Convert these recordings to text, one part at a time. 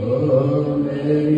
Oh, Mary.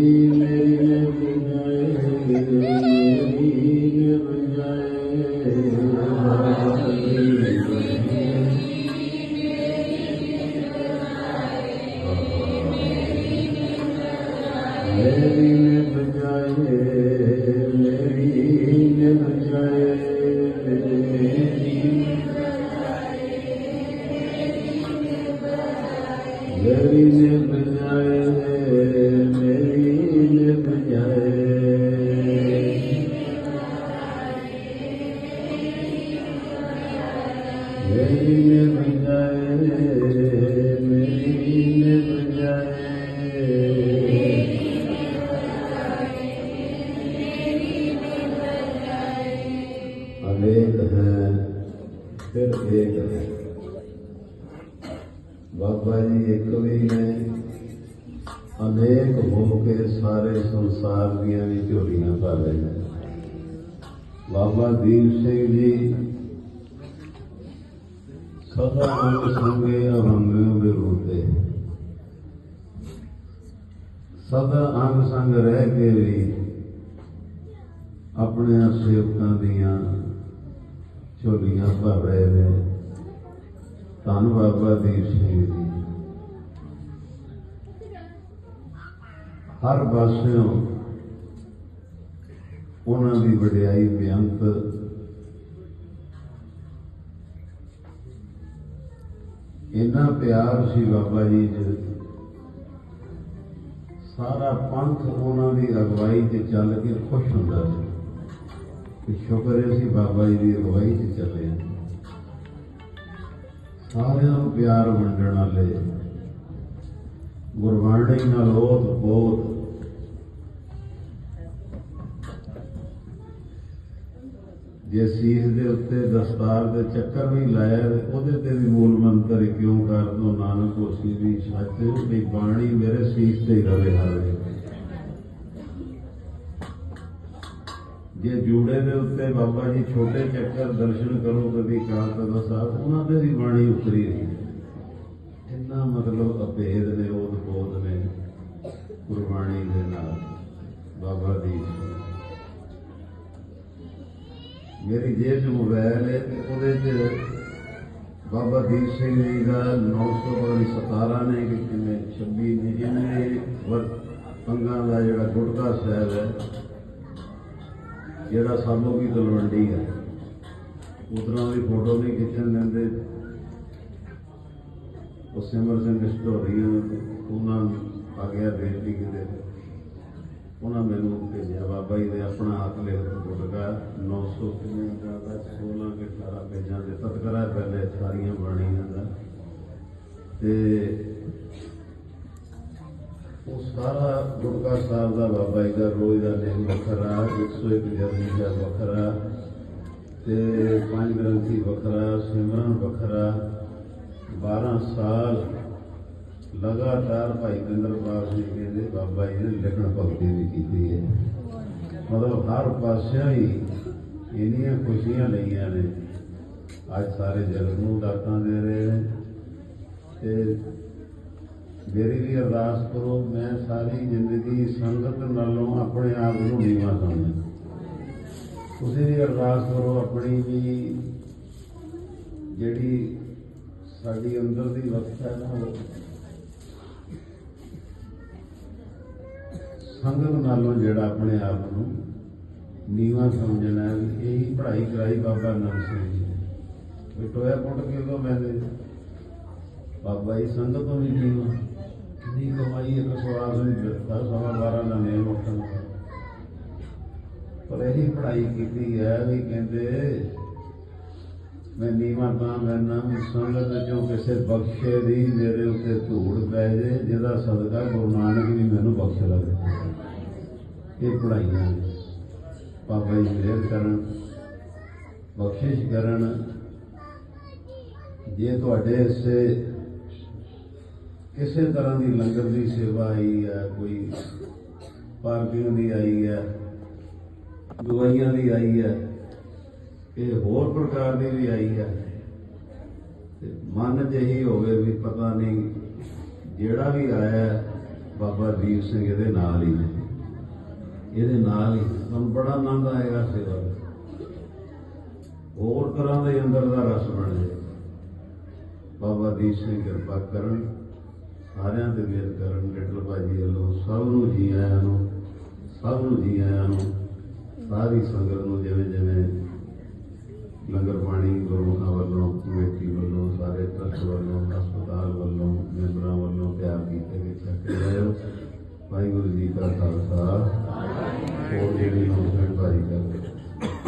ਬਾਬਾ ਇੱਕ ਵੀ ਨੇ ਅਨੇਕ ਹੋ ਕੇ ਸਾਰੇ ਸੰਸਾਰ ਦੀਆਂ ਵੀ ਝੋਲੀਆਂ ਭਰ ਰਹੇ ਨੇ। ਬਾਬਾ ਦੀਪ ਸਿੰਘ ਜੀ, ਸਦਾ ਅੰਗ ਸੰਗੇ ਅਭੰਗ ਵਿਰੋਧੇ। ਸਦਾ ਅੰਗ ਸੰਗ ਰਹਿ ਕੇ ਵੀ ਆਪਣੇ ਸੇਵਕਾਂ ਦੀਆਂ ਝੋਲੀਆਂ ਭਰ ਰਹੇ ਨੇ। ਧੰਨ ਬਾਬਾ ਦੀਪ ਸਿੰਘ ਜੀ। ਹਰ ਪਾਸਿਓਂ ਉਹਨਾਂ ਦੀ ਵਡਿਆਈ ਬੇਅੰਤ ਇੰਨਾ ਪਿਆਰ ਸੀ ਬਾਬਾ ਜੀ ਜੀ ਸਾਰਾ ਪੰਥ ਉਹਨਾਂ ਦੀ ਅਗਵਾਈ ਤੇ ਚੱਲ ਕੇ ਖੁਸ਼ ਹੁੰਦਾ ਸੀ। ਕਿ ਸ਼ੁਕਰ ਹੈ ਅਸੀਂ ਬਾਬਾ ਜੀ ਦੀ ਅਗਵਾਈ ਤੇ ਚੱਲੇ। ਸਾਰਿਆਂ ਨੂੰ ਪਿਆਰ ਵੰਡਣ ਵਾਲੇ ਗੁਰਬਾਣੀ ਨਾਲ ਬਹੁਤ ਬਹੁਤ ਜੇ ਸੀਸ ਦੇ ਉੱਤੇ ਦਸਤਾਰ ਦੇ ਚੱਕਰ ਵੀ ਲਾਇਆ ਉਹਦੇ ਤੇ ਵੀ ਮੂਲ ਮੰਤਰ ਕਿਉਂ ਕਰ ਦੋ? ਨਾਨਕ ਹੋਸੀ ਵੀ ਸੱਚ, ਵੀ ਬਾਣੀ ਮੇਰੇ ਸੀਸ ਤੇ ਹੀ ਰਵੇ ਹਰ। ਜੇ ਜੂੜੇ ਦੇ ਉੱਤੇ ਬਾਬਾ ਜੀ ਛੋਟੇ ਚੱਕਰ ਦਰਸ਼ਨ ਕਰੋ ਕਦੀ ਕਾਲ ਤਦਾ ਸਾਹਿਬ, ਉਹਨਾਂ ਤੇ ਵੀ ਬਾਣੀ ਉਤਰੀ ਰਹੀ। ਇੰਨਾ ਮਤਲਬ ਅਭੇਦ ਨੇ ਉਹ ਬੋਧ ਨੇ ਗੁਰਬਾਣੀ ਦੇ ਨਾਲ ਬਾਬਾ ਦੀਪ ਸਿੰਘ? ਮੇਰੀ ਜੇਬ 'ਚ ਮੋਬਾਈਲ ਹੈ ਉਹਦੇ 'ਚ ਬਾਬਾ ਦੀਪ ਸਿੰਘ ਜੀ ਦਾ 917 ਨੇ ਕਿ ਕਿੰਨੇ 26 ਨੇ ਜਿਹਨੇ ਵਰ, ਪੰਗਾਂ ਦਾ ਜਿਹੜਾ ਗੁਟਕਾ ਸਾਹਿਬ ਹੈ, ਜਿਹੜਾ ਸਾਨੂੰ ਵੀ ਤਲਵੰਡੀ ਹੈ। ਉਤਰਾਂ ਦੀ ਫੋਟੋ ਨਹੀਂ ਖਿੱਚਣ ਦਿੰਦੇ। ਉਹ ਸਿਮਰ ਸਿੰਘ ਸਟੋਰੀ ਉਹਨਾਂ ਆ ਗਿਆ ਬੇਟੀ ਕਿਤੇ। ਉਹਨਾਂ ਮੈਨੂੰ ਭੇਜਿਆ, ਬਾਬਾ ਜੀ ਨੇ ਆਪਣਾ ਹੱਥ ਲਿਖ ਕੇ 900 ਕਿੰਨੇ ਦਾ 16 ਕੇ 18 ਪੇਜਾਂ ਦੇ ਤਤਕਰਾ ਪਹਿਲੇ ਸਾਰੀਆਂ ਬਾਣੀਆਂ ਦਾ। ਤੇ ਉਹ ਸਾਰਾ ਗੁਰਕਾ ਸਾਹਿਬ ਦਾ ਬਾਬਾ ਜੀ ਦਾ ਰੋਜ਼ ਦਾ ਨਿਯਮ ਵੱਖਰਾ 101 ਜਪਜੀ ਦਾ ਵੱਖਰਾ, ਤੇ ਪੰਜ ਗ੍ਰੰਥੀ ਵੱਖਰਾ, ਸਿਮਰਨ ਵੱਖਰਾ 12 ਸਾਲ ਲਗਾਤਾਰ ਭਾਈ ਬਿੰਦਰਪਾਲ ਜੀ ਕਹਿੰਦੇ, ਬਾਬਾ ਜੀ ਨੇ ਲਿਖਣ ਭਗਤੀ ਵੀ ਕੀਤੀ ਹੈ। ਮਤਲਬ ਹਰ ਪਾਸਿਆਂ ਹੀ ਇੰਨੀਆਂ ਖੁਸ਼ੀਆਂ ਲਈਆਂ ਨੇ। ਅੱਜ ਸਾਰੇ ਜਗਤ ਨੂੰ ਦਾਤਾਂ ਦੇ ਰਹੇ ਨੇ। ਤੇ ਮੇਰੀ ਵੀ ਅਰਦਾਸ ਕਰੋ, ਮੈਂ ਸਾਰੀ ਜ਼ਿੰਦਗੀ ਸੰਗਤ ਨਾਲੋਂ ਆਪਣੇ ਆਪ ਨੂੰ ਨੀਵਾਂ ਸਮਝਦਾ ਤੁਸੀਂ ਵੀ ਅਰਦਾਸ ਕਰੋ ਆਪਣੀ ਵੀ ਜਿਹੜੀ ਸਾਡੀ ਅੰਦਰ ਦੀ ਵਸਤ ਹੈ ਨਾ ਉਹ। ਸੰਗਤ ਨਾਲੋਂ ਜਿਹੜਾ ਆਪਣੇ ਆਪ ਨੂੰ ਨੀਵਾਂ ਸਮਝਣਾ ਹੈ, ਇਹੀ ਪੜ੍ਹਾਈ ਕਰਾਈ ਬਾਬਾ ਨਾਨਕ ਸਿੰਘ ਜੀ ਨੇ। ਵੀ ਟੋਇਆ ਪੁੱਟ ਕੇ ਉਹ ਮੈਨੇ ਬਾਬਾ ਜੀ ਸੰਗਤ ਤੋਂ ਵੀ ਨੀਵਾਂ। ਕਿੰਨੀ ਕਮਾਈ ਇੱਕ ਸਵਾਸ ਨਹੀਂ ਦਿੱਤਾ ਸਵਾ 12 ਦਾ ਨੇਮ ਉੱਠਣ ਪਰ ਇਹੀ ਪੜ੍ਹਾਈ ਕੀਤੀ ਹੈ ਵੀ ਕਹਿੰਦੇ ਮੈਂ ਨੀਵਾਂ ਤਾਂ ਮੈਂ ਨਾਮ ਸੰਗਤ ਚੋਂ ਕਿਸੇ ਬਖਸ਼ੇ ਦੀ ਮੇਰੇ ਉੱਤੇ ਧੂੜ ਪੈ ਜੇ, ਜਿਹਦਾ ਸਦਕਾ ਗੁਰੂ ਨਾਨਕ ਵੀ ਮੈਨੂੰ ਬਖਸ਼ ਲਵੇ। ਇਹ ਪੜਾਈਆਂ ਨੇ। ਬਾਬਾ ਜੀ ਮਿਹਰ ਕਰਨ, ਬਖਸ਼ਿਸ਼ ਕਰਨ। ਜੇ ਤੁਹਾਡੇ ਹਿੱਸੇ ਕਿਸੇ ਤਰ੍ਹਾਂ ਦੀ ਲੰਗਰ ਦੀ ਸੇਵਾ ਆਈ ਹੈ, ਕੋਈ ਪਾਰਕਿੰਗ ਦੀ ਆਈ ਹੈ, ਦਵਾਈਆਂ ਦੀ ਆਈ ਹੈ ਇਹ ਹੋਰ ਪ੍ਰਕਾਰ ਦੀ ਵੀ ਆਈ ਹੈ। ਤੇ ਮਨ 'ਚ ਇਹੀ ਹੋਵੇ ਵੀ ਪਤਾ ਨਹੀਂ ਜਿਹੜਾ ਵੀ ਆਇਆ ਬਾਬਾ ਦੀਪ ਸਿੰਘ ਇਹਦੇ ਨਾਲ ਹੀ ਨੇ। ਇਹਦੇ ਨਾਲ ਹੀ। ਤੁਹਾਨੂੰ ਬੜਾ ਆਨੰਦ ਆਏਗਾ ਸੇਵਾ ਹੋਰ ਤਰ੍ਹਾਂ ਦੇ ਅੰਦਰ ਦਾ ਰਸ ਬਣ ਜਾਏ। ਬਾਬਾ ਦੀਪ ਸਿੰਘ ਕਿਰਪਾ ਕਰਨ, ਸਾਰਿਆਂ ਤੇ ਮਿਹਰ ਕਰਨ ਡਿਟਲ ਭਾਜੀ ਵੱਲੋਂ, ਸਭ ਨੂੰ ਜੀ ਆਇਆਂ ਨੂੰ, ਸਭ ਨੂੰ ਜੀ ਆਇਆਂ ਨੂੰ, ਸਾਰੀ ਸੰਗਤ ਨੂੰ ਜਿਵੇਂ ਜਿਵੇਂ ਲੰਗਰ ਪਾਣੀ ਗੁਰਮੁਖਾਂ ਵੱਲੋਂ, ਕਮੇਟੀ ਵੱਲੋਂ, ਸਾਰੇ ਟਰਸਟ ਵੱਲੋਂ, ਹਸਪਤਾਲ ਵੱਲੋਂ, ਮੈਂਬਰਾਂ ਵੱਲੋਂ ਤਿਆਰ ਕੀਤੇ ਗਏ ਚੱਕੇ ਰਹੇ ਵਾਹਿਗੁਰੂ ਜੀ ਕਾ ਖਾਲਸਾ। ਹੋਰ ਜਿਹੜੀ ਨੌਕਰੀ ਭਾਜੀ ਕਰਦੇ